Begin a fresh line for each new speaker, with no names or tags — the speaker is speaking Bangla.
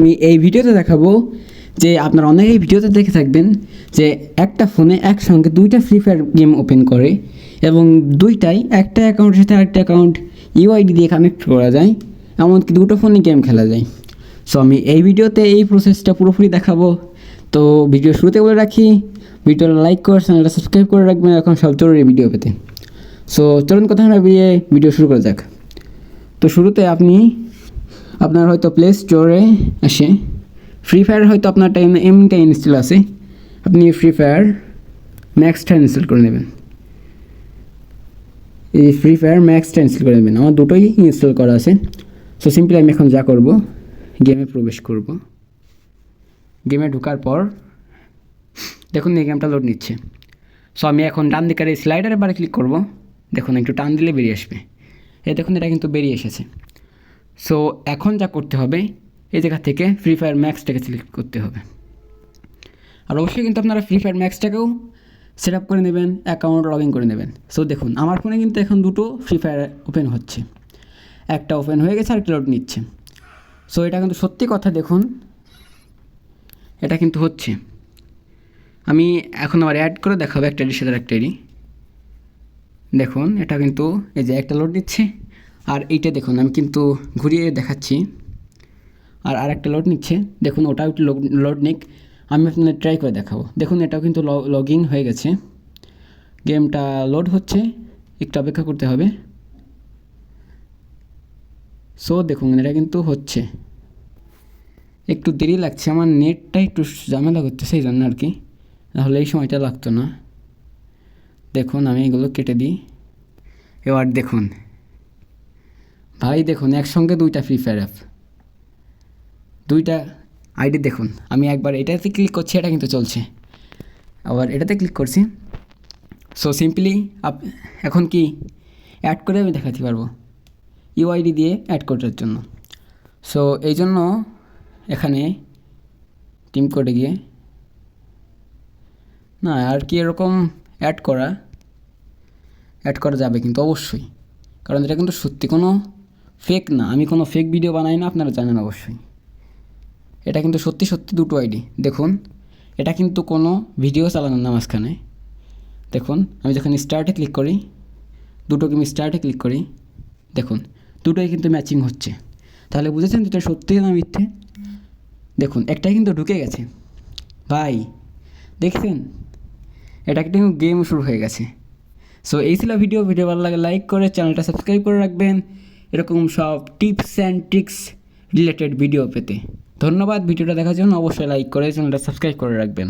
আমি এই ভিডিওতে দেখাবো যে আপনারা অনেকেই ভিডিওতে দেখে থাকবেন যে একটা ফোনে একসঙ্গে দুইটা ফ্রি ফায়ার গেম ওপেন করে এবং দুইটাই একটা অ্যাকাউন্টের সাথে আরেকটা অ্যাকাউন্ট ইউআইডি দিয়ে কানেক্ট করা যায়, এমনকি দুটো ফোনে গেম খেলা যায়। সো আমি এই ভিডিওতে এই প্রসেসটা পুরোপুরি দেখাবো। তো ভিডিও শুরুতে বলে রাখি, ভিডিওটা লাইক করে চ্যানেলটা সাবস্ক্রাইব করে রাখবেন এখন সব জরুরি ভিডিও পেতে। সো চলুন কথা না ভিডিও শুরু করা যাক। তো শুরুতে আপনি আপনার হয়তো প্লে স্টোরে আসে। ফ্রি ফায়ার হয়তো আপনার টাইম এমনিটা ইনস্টল আছে। আপনি ফ্রি ফায়ার ম্যাক্সটা ইনস্টল করে নেবেন। এই ফ্রি ফায়ার ম্যাক্সটা ইনস্টল করে নেবেন। আমার দুটোই ইনস্টল করা আছে। সো সিম্পলি আমি এখন যা করব গেমে প্রবেশ করব। গেমে ঢোকার পর, দেখুন এই গেমটা লোড নিচ্ছে। সো আমি এখন ডান দিকের এই স্লাইডারে বারে ক্লিক করব। দেখুন একটু টান দিলে বেরিয়ে আসবে। এই দেখুন এটা কিন্তু বেরিয়ে এসেছে। সো এখন যা করতে হবে, এই জায়গা থেকে ফ্রি ফায়ার ম্যাক্সটাকে সিলেক্ট করতে হবে। আর অবশ্যই কিন্তু আপনারা ফ্রি ফায়ার ম্যাক্সটাকেও সেট আপ করে নেবেন অ্যাকাউন্ট লগ ইন করে নেবেন। সো দেখুন, আমার ফোনে কিন্তু এখন দুটো ফ্রি ফায়ার ওপেন হচ্ছে। একটা ওপেন হয়ে গেছে আর একটা লোড নিচ্ছে। সো এটা কিন্তু সত্যি কথা, দেখুন, এটা কিন্তু হচ্ছে। আমি এখন আবার অ্যাড করে দেখাবো, একটা এডির সাথে একটা এডি দেখুন, এটা কিন্তু এই যে একটা লোড দিচ্ছে আর এইটা দেখুন, আমি কিন্তু ঘুরিয়ে দেখাচ্ছি। আর আরেকটা লোড নিচ্ছে। দেখুন, ওটাও একটু লোড নিক। আমি আপনাদের ট্রাই করে দেখাবো। দেখুন, এটাও কিন্তু লগইন হয়ে গেছে। গেমটা লোড হচ্ছে। একটু অপেক্ষা করতে হবে। সো দেখুন, এটা কিন্তু হচ্ছে। একটু দেরি লাগছে। আমার নেটটা একটু ঝামেলা করতে সেই জন্য আর কি। তাহলে এই সময়টা লাগতো না। দেখুন, আমি এগুলো কেটে দিই। এবার দেখুন ভাই দেখুন, একসঙ্গে দুইটা ফ্রি ফায়ার অ্যাপ দুইটা আইডি দেখুন। আমি একবার এটাতে ক্লিক করছি, এটা কিন্তু চলছে। আবার এটাতে ক্লিক করছি। সো সিম্পলি আপ, এখন কি অ্যাড করে আমি দেখাতে পারব। ইউআইডি দিয়ে অ্যাড করার জন্য। সো এই জন্য এখানে টিম কোডে গিয়ে না, আর কি এরকম অ্যাড করা অ্যাড করা যাবে কিন্তু অবশ্যই। কারণ এটা কিন্তু সত্যি কোনো ফেক না, আমি কোনো ফেক ভিডিও বানাই না, আপনারা জানেন অবশ্যই। এটা কিন্তু সত্যি সত্যি দুটো আইডি। দেখুন, এটা কিন্তু কোনো ভিডিও চালানো না মাঝখানে। দেখুন, আমি যখন স্টার্টে ক্লিক করি দুটোকে আমি স্টার্টে ক্লিক করি, দেখুন, দুটোই কিন্তু ম্যাচিং হচ্ছে। তাহলে বুঝেছেন দুটো সত্যি না মিথ্যে? দেখুন, একটাই কিন্তু ঢুকে গেছে। ভাই, দেখছেন? এটা একটা গেম শুরু হয়ে গেছে। সো এই ছিল ভিডিও ভিডিও ভালো লাগে লাইক করে চ্যানেলটা সাবস্ক্রাইব করে রাখবেন। এরকম সব tips and tricks related video পেতে। ধন্যবাদ ভিডিওটা দেখার জন্য। অবশ্যই লাইক করে চ্যানেলটা সাবস্ক্রাইব করে রাখবেন।